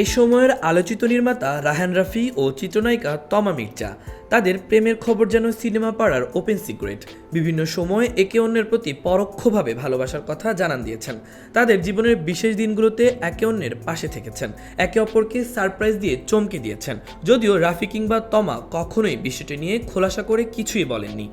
এই সময়ের আলোচিত নির্মাতা রাহান রাফি ও চিত্রনায়িকা তমা মির্জা। তাদের প্রেমের খবর যেন সিনেমা পাড়ার ওপেন সিক্রেট। বিভিন্ন সময় একে অন্যের প্রতি পরোক্ষভাবে ভালোবাসার কথা জানান দিয়েছেন। তাদের জীবনের বিশেষ দিনগুলোতে একে অন্যের পাশে থেকেছেন। একে অপরকে সারপ্রাইজ দিয়ে চমকে দিয়েছেন। যদিও রাফি কিংবা তমা কখনোই বিষয়টি নিয়ে খোলাসা করে কিছুই বলেননি।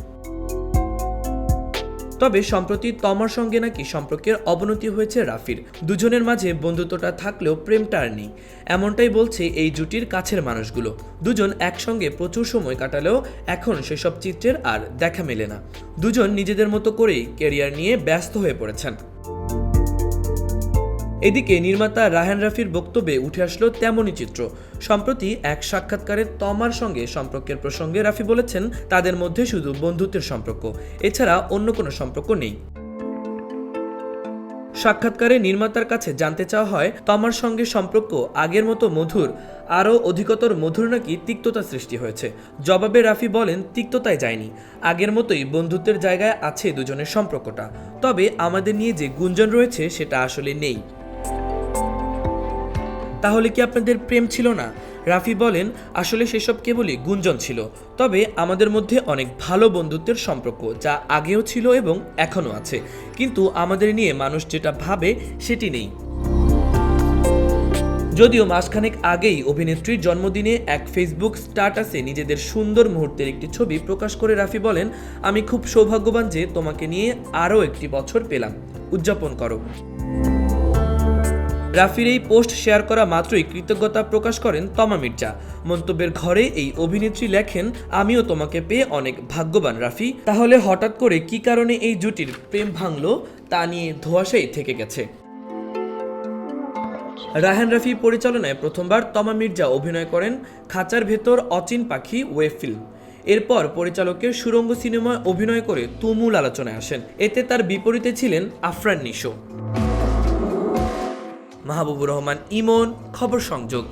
তবে সম্প্রতি তমার সঙ্গে নাকি সম্পর্কের অবনতি হয়েছে রাফির। দুজনের মাঝে বন্ধুত্বটা থাকলেও প্রেমটা আর নেই। এমনটাই বলছে এই জুটির কাছের মানুষগুলো। দুজন একসঙ্গে প্রচুর সময় কাটালেও এখন সেসব চিত্রের আর দেখা মেলে না। দুজন নিজেদের মতো করেই কেরিয়ার নিয়ে ব্যস্ত হয়ে পড়েছেন। এদিকে নির্মাতা রাহান রাফির বক্তব্যে উঠে আসলো তেমনই চিত্র। সম্প্রতি এক সাক্ষাৎকারে তমার সঙ্গে সম্পর্কের প্রসঙ্গে রাফি বলেছেন, তাদের মধ্যে শুধু বন্ধুত্বের সম্পর্ক, এছাড়া অন্য কোনো সম্পর্ক নেই। সাক্ষাৎকারে নির্মাতার কাছে জানতে চাওয়া হয়, তমার সঙ্গে সম্পর্ক আগের মতো মধুর, আরও অধিকতর মধুর নাকি তিক্ততা সৃষ্টি হয়েছে। জবাবে রাফি বলেন, তিক্ততায় যায়নি। আগের মতোই বন্ধুত্বের জায়গায় আছে দুজনের সম্পর্কটা। তবে আমাদের নিয়ে যে গুঞ্জন রয়েছে, সেটা আসলে নেই। তাহলে কি আপনাদের প্রেম ছিল না? রাফি বলেন, আসলে সেসব কেবলই গুঞ্জন ছিল। তবে আমাদের মধ্যে অনেক ভালো বন্ধুত্বের সম্পর্ক, যা আগেও ছিল এবং এখনও আছে। কিন্তু আমাদের নিয়ে মানুষ যেটা ভাবে, সেটি নেই। যদিও মাসখানেক আগেই অভিনেত্রীর জন্মদিনে এক ফেসবুক স্ট্যাটাসে নিজেদের সুন্দর মুহূর্তের একটি ছবি প্রকাশ করে রাফি বলেন, আমি খুব সৌভাগ্যবান যে তোমাকে নিয়ে আরও একটি বছর পেলাম। উদযাপন করো। রাফির এই পোস্ট শেয়ার করা মাত্রই কৃতজ্ঞতা প্রকাশ করেন তমা মির্জা। মন্তব্যের ঘরে এই অভিনেত্রী লেখেন, আমিও তোমাকে পেয়ে অনেক ভাগ্যবান, রাফি। তাহলে হঠাৎ করে কি কারণে এই জুটির প্রেম ভাঙলো, তা নিয়ে ধোয়াশাই থেকে গেছে? রাহান রাফি পরিচালনায় প্রথমবার তমা মির্জা অভিনয় করেন খাঁচার ভেতর অচিন পাখি ওয়েব ফিল্ম। এরপর পরিচালকের সুরঙ্গ সিনেমায় অভিনয় করে তুমুল আলোচনায় আসেন। এতে তার বিপরীতে ছিলেন আফরান নিশো। মাহবুবুর রহমান ইমন খবর সংযোগ।